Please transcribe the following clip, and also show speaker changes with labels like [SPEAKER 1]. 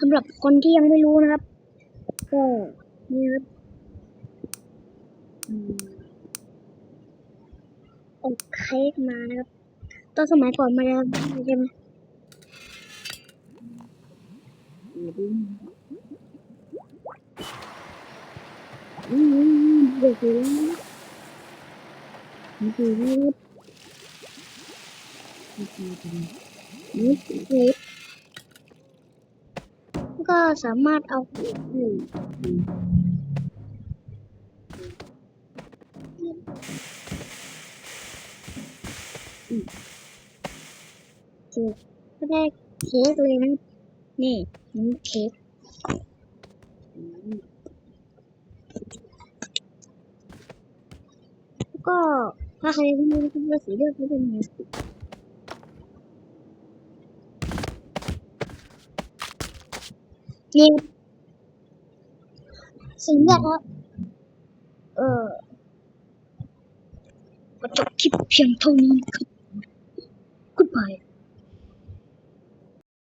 [SPEAKER 1] สำหรับคนที่ยังไม่รู้นะครับ ก็นี่ครับอืมเอาเค้กมานะครับตอนสมัยก่อนมาแล้วใช่ไหมอืมเด็กเลยนี่คือนี่นี่ค้ก ก็สามารถเอาอืมก็ได้เค้กเลยนะ นี่นี่เค้กก็ถ้าใครไม่รู้ว่าสีเลือดเขาเป็นยังไง นี่สีเลือดครับเออก็